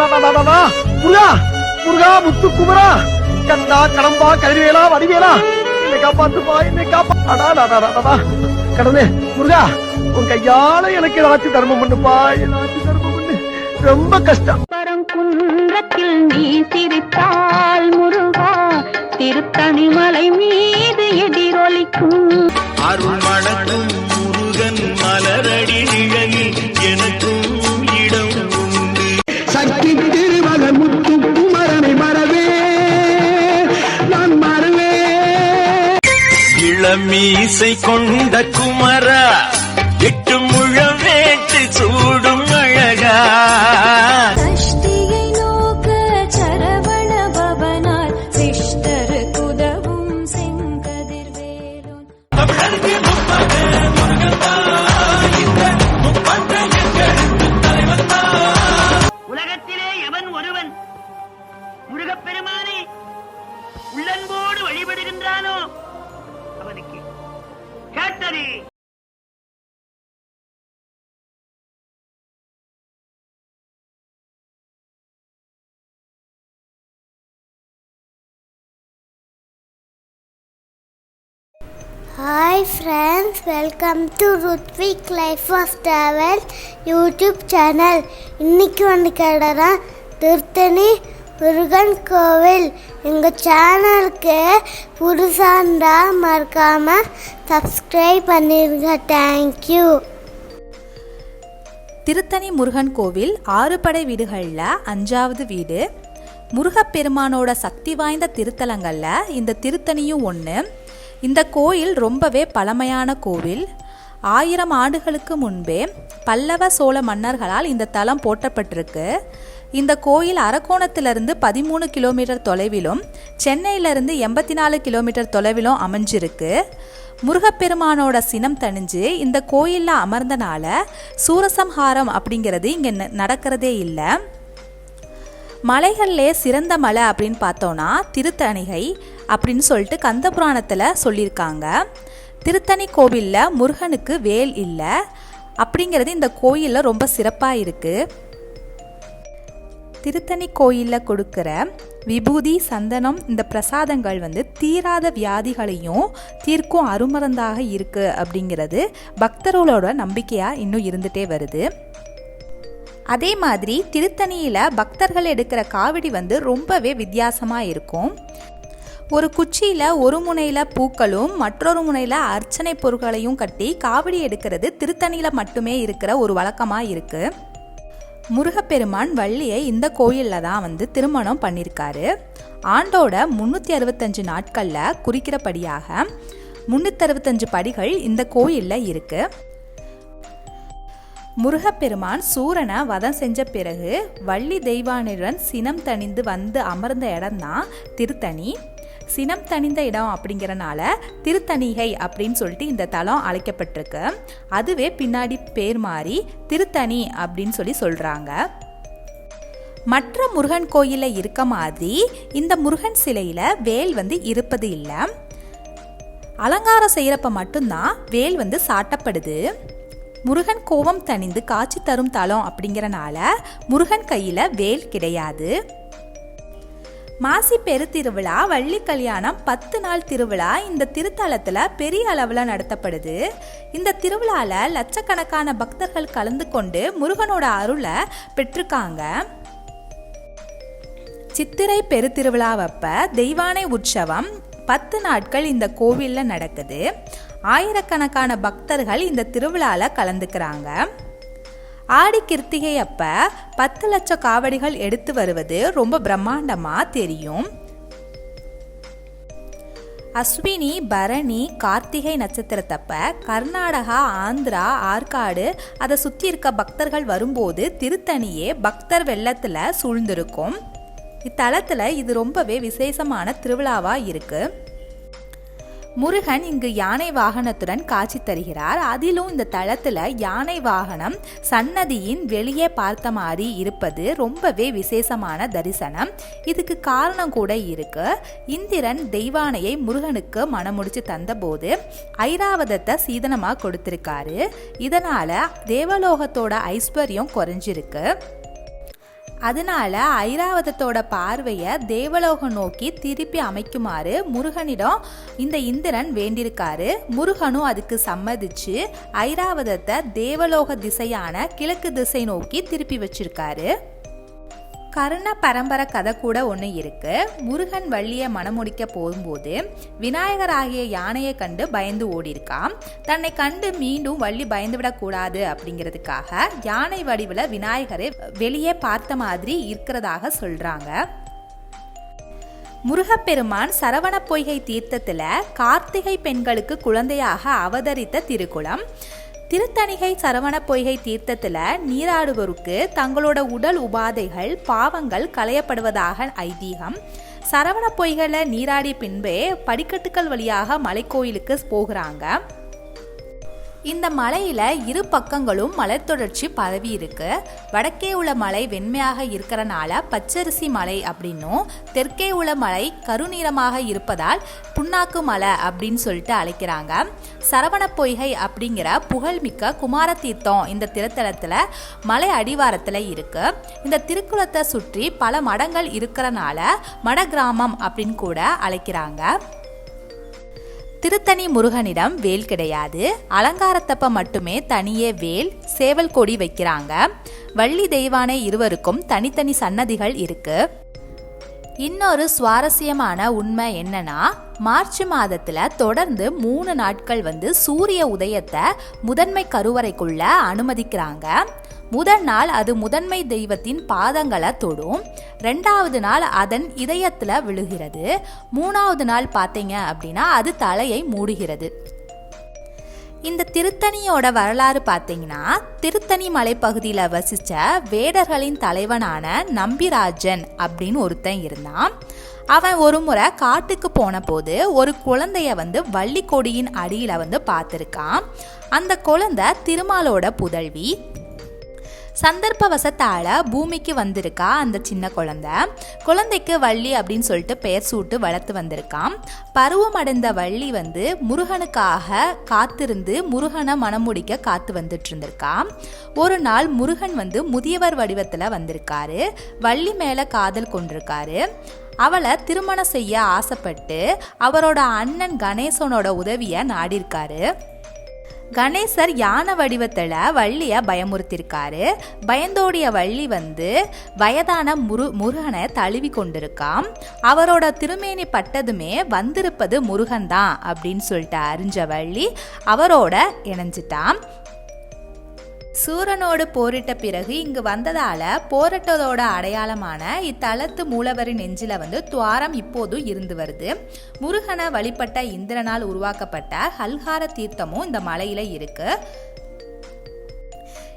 முருகா முருகா முத்து குமரா. கண்ணா கடம்பா கதிர்வேலா வடிவேலா. என்னை காப்பாத்துப்பா என்னை காப்பா. அடாடாடாடாடா. கடவுளே முருகா உன் கையால எனக்கு ஏதாச்சும் தர்மம் பண்ணுப்பா ஏதாச்சும் தர்மம் பண்ணு. ரொம்ப கஷ்டம். பரங்குன்றத்தில் நீ சிரித்தால் முருகா திருத்தணி மலை மீது எதிரொலிக்கும். அருள் மீசை கொண்ட குமரா எட்டு முழம் வேட்டு சூடும் அழகா. கேட்டது hi friends welcome to Ruthvik life of travel YouTube channel இன்றைக்கி வந்து கேட்டதான் திருத்தணி முருகன் கோவில். எங்கள் சேனலுக்கு புதுசாக மறக்காமல் சப்ஸ்கிரைப் பண்ணிடுங்க தேங்க்யூ திருத்தணி முருகன் கோவில் ஆறு படை வீடுகளில் அஞ்சாவது வீடு. முருகப்பெருமானோட சக்தி வாய்ந்த திருத்தலங்களில் இந்த திருத்தணியும் ஒன்று இந்த கோயில் ரொம்பவே பழமையான கோவில். ஆயிரம் ஆண்டுகளுக்கு முன்பே பல்லவ சோழ மன்னர்களால் இந்த தலம் போற்றப்பட்டிருக்கு. இந்த கோயில் அரக்கோணத்திலிருந்து பதிமூணு கிலோமீட்டர் தொலைவிலும் சென்னையிலிருந்து எண்பத்தி நாலு கிலோமீட்டர் தொலைவிலும் அமைஞ்சிருக்கு. முருகப்பெருமானோட சினம் தணிஞ்சு இந்த கோயிலில் அமர்ந்தனால சூரசம்ஹாரம் அப்படிங்கிறது இங்கே நடக்கிறதே இல்லை. மலைகள்லே சிறந்த மலை அப்படின்னு பார்த்தோன்னா திருத்தணிகை அப்படின்னு சொல்லிட்டு கந்த புராணத்தில் சொல்லியிருக்காங்க. திருத்தணி கோவிலில் முருகனுக்கு வேல் இல்லை. அப்படிங்கிறது இந்த கோயிலில் ரொம்ப சிறப்பாக இருக்குது திருத்தணி கோயிலில் கொடுக்குற விபூதி சந்தனம் இந்த பிரசாதங்கள் வந்து தீராத வியாதிகளையும் தீர்க்கும் அருமருந்தாக இருக்குது அப்படிங்கிறது பக்தர்களோட நம்பிக்கையாக இன்னும் இருந்துகிட்டே வருது. அதே மாதிரி திருத்தணியில் பக்தர்கள் எடுக்கிற காவடி வந்து ரொம்பவே வித்தியாசமாக இருக்கும். ஒரு குச்சியில் ஒரு முனையில் பூக்களும் மற்றொரு முனையில் அர்ச்சனை பொருட்களையும் கட்டி காவடி எடுக்கிறது திருத்தணியில் மட்டுமே இருக்கிற ஒரு வழக்கமாக இருக்குது முருகப்பெருமான் வள்ளியை இந்த கோயிலில் தான் வந்து திருமணம் பண்ணியிருக்காரு ஆண்டோட முந்நூற்றி அறுபத்தஞ்சு நாட்களில் குறிக்கிறபடியாக முந்நூற்றறுபத்தஞ்சு படிகள் இந்த கோயிலில் இருக்குது முருகப்பெருமான் சூரனை வதம் செஞ்ச பிறகு வள்ளி தெய்வானுடன் சினம் தணிந்து வந்து அமர்ந்த இடம்தான் திருத்தணி. சினம் தணிந்த இடம் அப்படிங்கிறனால திருத்தணிகை அப்படின்னு சொல்லிட்டு இந்த தலம் அழைக்கப்பட்டிருக்கு. அதுவே பின்னாடி பேர் மாறி திருத்தணி அப்படின்னு சொல்லி சொல்கிறாங்க மற்ற முருகன் கோயிலில் இருக்க மாதிரி இந்த முருகன் சிலையில் வேல் வந்து இருப்பது இல்லை. அலங்காரம் செய்கிறப்ப மட்டும்தான் வேல் வந்து சாட்டப்படுது. முருகன் கோபம் தணிந்து காட்சி தரும் தலம் அப்படிங்கிறனால முருகன் கையில் வேல் கிடையாது. மாசி பெருத்திருவிழா வள்ளி கல்யாணம் பத்து நாள் திருவிழா இந்த திருத்தலத்தில் பெரிய அளவில் நடத்தப்படுது. இந்த திருவிழாவில் லட்சக்கணக்கான பக்தர்கள் கலந்து கொண்டு முருகனோட அருளை பெற்றிருக்காங்க. சித்திரை பெருத்திருவிழாவப்ப தெய்வானை உற்சவம் பத்து நாட்கள் இந்த கோவிலில் நடக்குது. ஆயிரக்கணக்கான பக்தர்கள் இந்த திருவிழாவில் கலந்துக்கிறாங்க. ஆடி கிருத்திகை அப்ப பத்து லட்சம் காவடிகள் எடுத்து வருவது ரொம்ப பிரம்மாண்டமா தெரியும். அஸ்வினி பரணி கார்த்திகை நட்சத்திரத்தப்ப கர்நாடகா ஆந்திரா ஆற்காடு அதை சுற்றி இருக்க பக்தர்கள் வரும்போது திருத்தணியே பக்தர் வெள்ளத்தில் சூழ்ந்திருக்கும். இத்தலத்தில் இது ரொம்பவே விசேஷமான திருவிழாவாக இருக்குது முருகன் இங்கு யானை வாகனத்துடன் காட்சி தருகிறார். அதிலும் இந்த தளத்துல யானை வாகனம் சன்னதியின் வெளியே பார்த்த மாதிரி இருப்பது ரொம்பவே விசேஷமான தரிசனம். இதுக்கு காரணம் கூட இருக்கு. இந்திரன் தெய்வானையை முருகனுக்கு மனமுடிச்சு தந்தபோது ஐராவதத்தை சீதனமாக கொடுத்திருக்காரு. இதனால தேவலோகத்தோட ஐஸ்வர்யம் குறைஞ்சிருக்கு. அதனால ஐராவதத்தோட பார்வையை தேவலோகம் நோக்கி திருப்பி அமைக்குமாறு முருகனிடம் இந்த இந்திரன் வேண்டியிருக்காரு. முருகனும் அதுக்கு சம்மதிச்சு ஐராவதத்தை தேவலோக திசையான கிழக்கு திசை நோக்கி திருப்பி வச்சிருக்காரு. கருண பரம்பரை கதை கூட ஒன்று இருக்கு. முருகன் வள்ளியை மனமுடிக்க போகும்போது விநாயகர் ஆகிய யானையை கண்டு பயந்து ஓடியிருக்கான் தன்னை கண்டு மீண்டும் வள்ளி பயந்து விடக்கூடாது அப்படிங்கிறதுக்காக யானை வடிவில் விநாயகரை வெளியே பார்த்த மாதிரி இருக்கிறதாக சொல்றாங்க. முருகப்பெருமான் சரவண பொய்கை தீர்த்தத்தில் கார்த்திகை பெண்களுக்கு குழந்தையாக அவதரித்த திருக்குளம். திருத்தணிகை சரவண பொய்கை தீர்த்தத்தில் நீராடுவோருக்கு தங்களோட உடல் உபாதைகள் பாவங்கள் களையப்படுவதாக ஐதீகம். சரவண பொய்களை நீராடிய பின்பே படிக்கட்டுகள் வழியாக மலைக்கோயிலுக்கு போகிறாங்க. இந்த மலையில இரு பக்கங்களும் மலைத்தொடர்ச்சி பரவி இருக்கு. வடக்கே உள்ள மலை வெண்மையாக இருக்கிறனால பச்சரிசி மலை அப்படின்னும் தெற்கே உள்ள மலை கருநீரமாக இருப்பதால் புண்ணாக்கு மலை அப்படின்னு சொல்லிட்டு அழைக்கிறாங்க. சரவண பொய்கை அப்படிங்கிற புகழ்மிக்க குமார தீர்த்தம் இந்த திருத்தலத்துல மலை அடிவாரத்துல இருக்கு. இந்த திருக்குளத்தை சுற்றி பல மடங்கள் இருக்கிறனால மட கிராமம் அப்படின்னு கூட அழைக்கிறாங்க. திருத்தணி முருகனிடம் வேல் கிடையாது. அலங்காரத்தப்ப மட்டுமே தனியே வேல் சேவல் கொடி வைக்கிறாங்க. வள்ளி தெய்வானை இருவருக்கும் தனித்தனி சன்னதிகள் இருக்கு. இன்னொரு சுவாரஸ்யமான உண்மை என்னன்னா மார்ச் மாதத்துல தொடர்ந்து மூணு நாட்கள் வந்து சூரிய உதயத்தை முதன்மை கருவறைக்குள்ள அனுமதிக்கிறாங்க. முதல் நாள் அது முதன்மை தெய்வத்தின் பாதங்களை தொடும். ரெண்டாவது நாள் அதன் இதயத்துல விழுகிறது. மூணாவது நாள் பார்த்தீங்க அப்படின்னா அது தலையை மூடுகிறது. இந்த திருத்தணியோட வரலாறு பார்த்தீங்கன்னா திருத்தணி மலைப்பகுதியில் வசித்த வேடர்களின் தலைவனான நம்பிராஜன் அப்படின்னு ஒருத்தன் இருந்தான். அவன் ஒரு முறை காட்டுக்கு போன போது ஒரு குழந்தைய வந்து வள்ளி கொடியின் அடியில் வந்து பார்த்துருக்கான். அந்த குழந்தை திருமாலோட புதல்வி சந்தர்ப்பவசத்தால் பூமிக்கு வந்திருக்கா அந்த சின்ன குழந்தை? குழந்தைக்கு வள்ளி அப்படின்னு சொல்லிட்டு பெயர் சூட்டு வளர்த்து வந்திருக்கான் பருவம் அடைந்த வள்ளி வந்து முருகனுக்காக காத்திருந்து முருகனை மணமுடிக்க காத்து வந்துட்டு இருந்திருக்கான் ஒரு நாள் முருகன் வந்து முதியவர் வடிவத்தில் வந்திருக்காரு. வள்ளி மேலே காதல் கொண்டிருக்காரு. அவளை திருமணம் செய்ய ஆசைப்பட்டு அவரோட அண்ணன் கணேசனோட உதவியை நாடியிருக்காரு கணேசர் யானை வடிவத்தில் வள்ளியை பயமுறுத்திருக்காரு. பயந்தோடிய வள்ளி வந்து வயதான முரு முருகனை தழுவி கொண்டிருக்கான் அவரோட திருமேனி பட்டதுமே வந்திருப்பது முருகன் தான் அப்படின்னு சொல்லிட்டு அறிஞ்ச வள்ளி அவரோட இணைஞ்சிட்டான் சூரனோடு போரிட்ட பிறகு இங்கு வந்ததால போரிட்டதோட அடையாளமான இத்தலத்து மூலவரின் நெஞ்சில வந்து துவாரம் இப்போது இருந்து வருது. முருகனை வழிபட்ட இந்திரனால் உருவாக்கப்பட்ட ஹல்ஹார தீர்த்தமும் இந்த மலையில இருக்கு.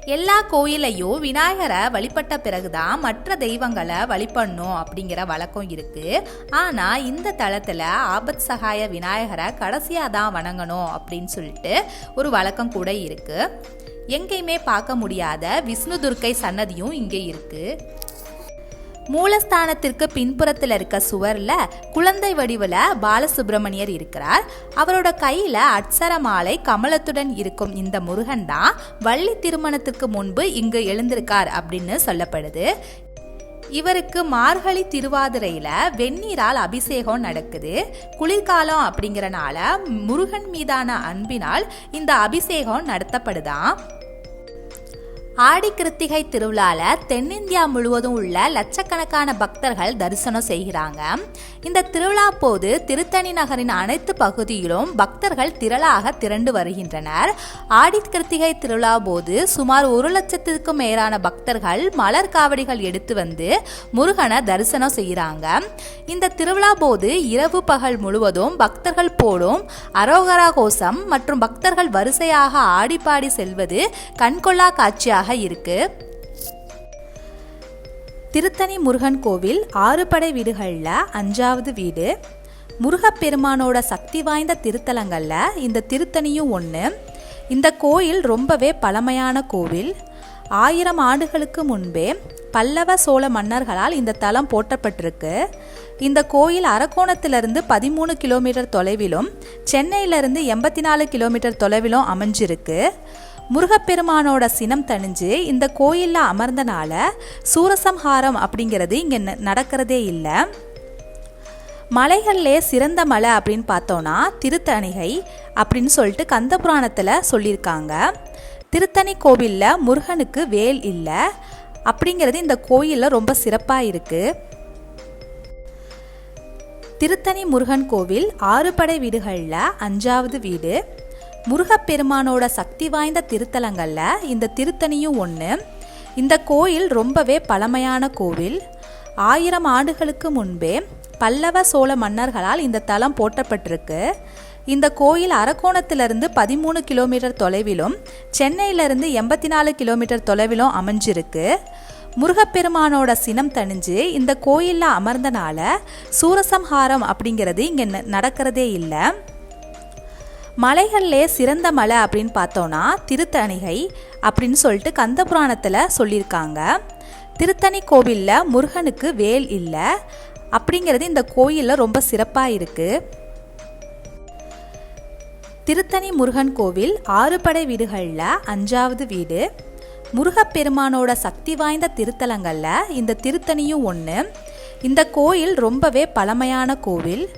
எல்லா கோயிலையும் விநாயகரை வழிபட்ட பிறகுதான் மற்ற தெய்வங்களை வழிபடணும் அப்படிங்கிற வழக்கம் இருக்கு. ஆனா இந்த தளத்துல ஆபத் சகாய விநாயகரை கடைசியாக தான் வணங்கணும் அப்படின்னு சொல்லிட்டு ஒரு வழக்கம் கூட இருக்கு. எங்கேயுமே பார்க்க முடியாத விஷ்ணு துர்க்கை சன்னதியும் இங்கே இருக்கு. மூலஸ்தானத்திற்கு பின்புறத்தில் இருக்க சுவரில் குழந்தை வடிவில் பாலசுப்ரமணியர் இருக்கிறார். அவரோட கையில் அட்சர மாலை கமலத்துடன் இருக்கும் இந்த முருகன் தான் வள்ளி திருமணத்துக்கு முன்பு இங்கு எழுந்திருக்கார் அப்படின்னு சொல்லப்படுது. இவருக்கு மார்கழி திருவாதிரையில் வெந்நீரால் அபிஷேகம் நடக்குது. குளிர்காலம் அப்படிங்கிறனால முருகன் மீதான அன்பினால் இந்த அபிஷேகம் நடத்தப்படுதாம் ஆடி கிருத்திகை திருவிழால தென்னிந்தியா முழுவதும் உள்ள லட்சக்கணக்கான பக்தர்கள் தரிசனம் செய்கிறாங்க. இந்த திருவிழா போது திருத்தணி நகரின் அனைத்து பகுதியிலும் பக்தர்கள் திரளாக திரண்டு வருகின்றனர். ஆடி கிருத்திகை திருவிழா போது சுமார் ஒரு லட்சத்திற்கும் மேலான பக்தர்கள் மலர் காவடிகள் எடுத்து வந்து முருகனை தரிசனம் செய்கிறாங்க. இந்த திருவிழா போது இரவு பகல் முழுவதும் பக்தர்கள் போடும் அரோகரா கோஷம் மற்றும் பக்தர்கள் வரிசையாக ஆடிப்பாடி செல்வது கண்கொள்ளா காட்சியாக இருக்கு. திருத்தணி முருகன் கோவில் ஆறுபடை வீடுகளில் அஞ்சாவது வீடு. முருகப்பெருமானோட சக்தி வாய்ந்த திருத்தலங்களில் இந்த திருத்தணியும் ஒன்று இந்த கோயில் ரொம்பவே பழமையான கோவில். ஆயிரம் ஆண்டுகளுக்கு முன்பே பல்லவ சோழ மன்னர்களால் இந்த தலம் போற்றப்பட்டிருக்கு. இந்த கோயில் அரக்கோணத்திலிருந்து பதிமூணு கிலோமீட்டர் தொலைவிலும் சென்னையிலிருந்து எண்பத்தி நாலு கிலோமீட்டர் தொலைவிலும் அமைஞ்சிருக்கு. முருகப்பெருமானோட சினம் தணிஞ்சு இந்த கோயிலில் அமர்ந்தனால சூரசம்ஹாரம் அப்படிங்கிறது இங்கே நடக்கிறதே இல்லை. மலைகள்லே சிறந்த மலை அப்படின்னு பார்த்தோன்னா திருத்தணிகை அப்படின்னு சொல்லிட்டு கந்த புராணத்தில் சொல்லியிருக்காங்க. திருத்தணி கோவிலில் முருகனுக்கு வேல் இல்லை. அப்படிங்கிறது இந்த கோயிலில் ரொம்ப சிறப்பாக இருக்குது திருத்தணி முருகன் கோவில் ஆறுபடை வீடுகளில் அஞ்சாவது வீடு. முருகப்பெருமானோட சக்தி வாய்ந்த திருத்தலங்களில் இந்த திருத்தணியும் ஒன்று இந்த கோயில் ரொம்பவே பழமையான கோவில். ஆயிரம் ஆண்டுகளுக்கு முன்பே பல்லவ சோழ மன்னர்களால் இந்த தலம் போற்றப்பட்டிருக்கு. இந்த கோயில் அரக்கோணத்திலிருந்து பதிமூணு கிலோமீட்டர் தொலைவிலும் சென்னையிலிருந்து எண்பத்தி நாலு கிலோமீட்டர் தொலைவிலும் அமைஞ்சிருக்கு. முருகப்பெருமானோட சினம் தணிஞ்சு இந்த கோயிலில் அமர்ந்தனால சூரசம்ஹாரம் அப்படிங்கிறது இங்கே நடக்கிறதே இல்லை. மலைகள்லே சிறந்த மலை அப்படின்னு பார்த்தோன்னா திருத்தணிகை அப்படின்னு சொல்லிட்டு கந்த புராணத்தில் சொல்லியிருக்காங்க. திருத்தணி கோவிலில் முருகனுக்கு வேல் இல்லை. அப்படிங்கிறது இந்த கோயிலில் ரொம்ப சிறப்பாக இருக்குது திருத்தணி முருகன் கோவில் ஆறுபடை வீடுகளில் அஞ்சாவது வீடு. முருகப்பெருமானோட சக்தி வாய்ந்த திருத்தலங்களில் இந்த திருத்தணியும் ஒன்று இந்த கோயில் ரொம்பவே பழமையான கோவில்.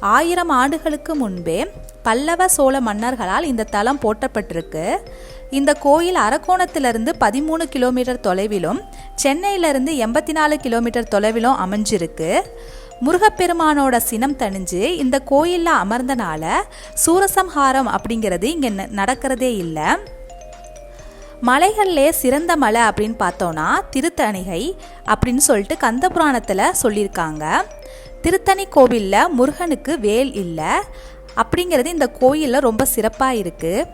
ஆயிரம் ஆண்டுகளுக்கு முன்பே பல்லவ சோழ மன்னர்களால் இந்த தலம் போற்றப்பட்டிருக்கு. இந்த கோயில் அரக்கோணத்திலிருந்து பதிமூணு கிலோமீட்டர் தொலைவிலும் சென்னையிலிருந்து எண்பத்தி நாலு கிலோமீட்டர் தொலைவிலும் அமைஞ்சிருக்கு. முருகப்பெருமானோட சினம் தணிஞ்சு இந்த கோயிலில் அமர்ந்தனால சூரசம்ஹாரம் அப்படிங்கிறது இங்கே நடக்கிறதே இல்லை. மலைகள்லே சிறந்த மலை அப்படின்னு பார்த்தோன்னா திருத்தணிகை அப்படின்னு சொல்லிட்டு கந்த புராணத்தில் சொல்லியிருக்காங்க. திருத்தணி கோவிலில் முருகனுக்கு வேல் இல்லை. அப்படிங்கிறது இந்த கோயிலில் ரொம்ப சிறப்பாக இருக்குது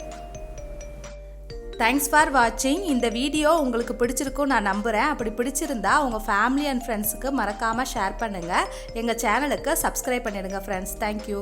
தேங்க்ஸ் ஃபார் வாட்சிங் இந்த வீடியோ உங்களுக்கு பிடிச்சிருக்கும் நான் நம்புகிறேன் அப்படி பிடிச்சிருந்தா உங்கள் ஃபேமிலி அண்ட் ஃப்ரெண்ட்ஸுக்கு மறக்காமல் ஷேர் பண்ணுங்கள் எங்கள் சேனலுக்கு சப்ஸ்கிரைப் பண்ணிடுங்க ஃப்ரெண்ட்ஸ் தேங்க்யூ